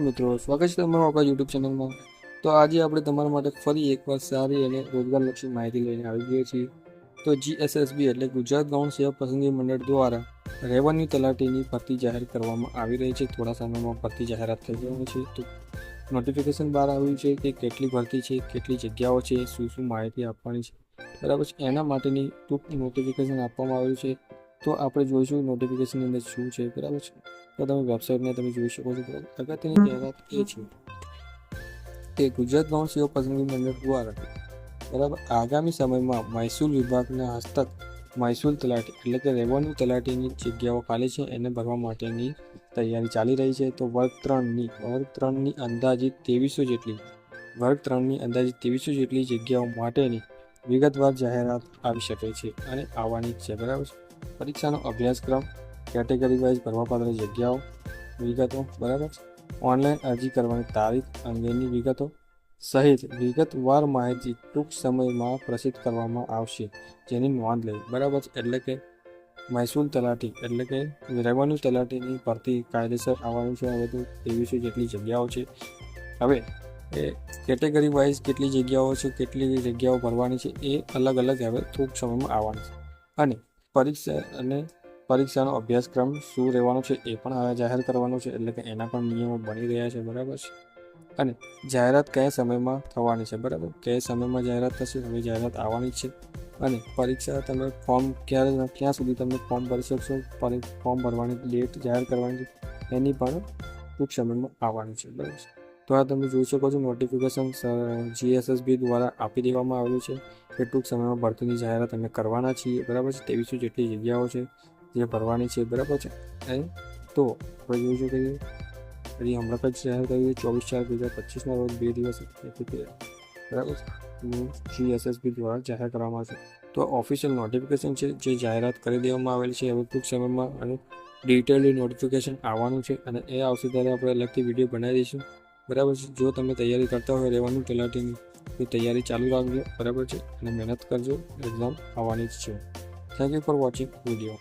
મિત્રો, સ્વાગત છે તમારું આપણા યુટ્યુબ ચેનલમાં. તો આજે આપણે તમારા માટે ફરી એકવાર સારી અને રોજગારલક્ષી માહિતી લઈને આવી ગયા છીએ. તો જીએસએસબી એટલે ગુજરાત ગૌણ સેવા પસંદગી મંડળ દ્વારા રેવન્યુ તલાટીની ભરતી જાહેર કરવામાં આવી રહી છે. થોડા સમયમાં ભરતી જાહેરાત થઈ જવાની છે. તો નોટિફિકેશન બહાર આવ્યું છે કે કેટલી ભરતી છે, કેટલી જગ્યાઓ છે, શું શું માહિતી આપવાની છે. બરાબર છે. એના માટેની ટૂંક નોટિફિકેશન આપવામાં આવ્યું છે. તો આપણે જોઈશું નોટિફિકેશનની અંદર શું છે, બરાબર છે? તો તમે વેબસાઇટને તમે જોઈ શકો છો, બરાબર? અગત્યની જાહેરાત એ છે કે ગુજરાત ગૌણ સેવા પસંદગી મંડળ દ્વારા, બરાબર? આગામી સમયમાં મહેસૂલ વિભાગના હસ્તક મહેસૂલ તલાટી, એટલે કે રેવન્યુ તલાટીની જગ્યાઓ ખાલી છે, એને ભરવા માટેની તૈયારી ચાલી રહી છે. તો વર્ગ ત્રણની વર્ગ ત્રણની અંદાજિત ત્રેવીસો જેટલી, વર્ગ ત્રણની અંદાજિત ત્રેવીસો જેટલી જગ્યાઓ માટેની વિગતવાર જાહેરાત આવી શકે છે અને આવવાની છે, બરાબર છે? પરીક્ષાનો અભ્યાસક્રમ કેટેગરી વાઇઝ ભરવાપાત્ર જગ્યાઓ, વિગતો, બરાબર? ઓનલાઈન અરજી કરવાની તારીખ અંગેની વિગતો સહિત વિગતવાર માહિતી ટૂંક સમયમાં પ્રસિદ્ધ કરવામાં આવશે, જેની નોંધ લેવી. બરાબર? એટલે કે મહેસૂલ તલાટી, એટલે કે રેવન્યુ તલાટીની ભરતી કાયદેસર આવવાનું છે. હવે તો ત્રેવીસો જેટલી જગ્યાઓ છે. હવે એ કેટેગરી વાઇઝ કેટલી જગ્યાઓ છે, કેટલી જગ્યાઓ ભરવાની છે, એ અલગ અલગ હવે ટૂંક સમયમાં આવવાની છે. અને પરીક્ષા અને પરીક્ષાનો અભ્યાસક્રમ શું રહેવાનો છે એ પણ હવે જાહેર કરવાનો છે, એટલે કે એના પણ નિયમો બની રહ્યા છે, બરાબર છે? અને જાહેરાત કયા સમયમાં થવાની છે, બરાબર? કયા સમયમાં જાહેરાત થશે? હવે જાહેરાત આવવાની છે. અને પરીક્ષા તમે ફોર્મ ક્યારે ક્યાં સુધી તમે ફોર્મ ભરી શકશો? ફોર્મ ભરવાની ડેટ જાહેર કરવાની છે, એની પણ ટૂંક સમયમાં આવવાની છે, બરાબર છે? તો આ તમે જોઈ શકો છો નોટિફિકેશન જીએસએસબી દ્વારા આપી દેવામાં આવ્યું છે કે ટૂંક સમયમાં ભરતીની જાહેરાત અમે કરવાના છીએ, બરાબર છે? ત્રેવીસો જેટલી જગ્યાઓ છે જે ભરવાની છે, બરાબર છે? એ તો આપણે જોઈ શકીએ હજી હમણાં જ જાહેર કર્યું ચોવીસ ચાર બે હજાર પચીસના રોજ બે દિવસ બરાબર જીએસએસબી દ્વારા જાહેર કરવામાં આવશે. તો ઓફિશિયલ નોટિફિકેશન છે, જે જાહેરાત કરી દેવામાં આવેલી છે હવે ટૂંક સમયમાં અને ડિટેલી નોટિફિકેશન આવવાનું છે અને એ આવશે ત્યારે આપણે અલગથી વીડિયો બનાવી દઈશું. બરાબર છે? જો તમે તૈયારી કરતા હોય રહેવાનું તલાટીની, તો તૈયારી ચાલુ રાખજો, બરાબર છે? અને મહેનત કરજો એક્ઝામ આવવાની જ છે. Thank you for watching video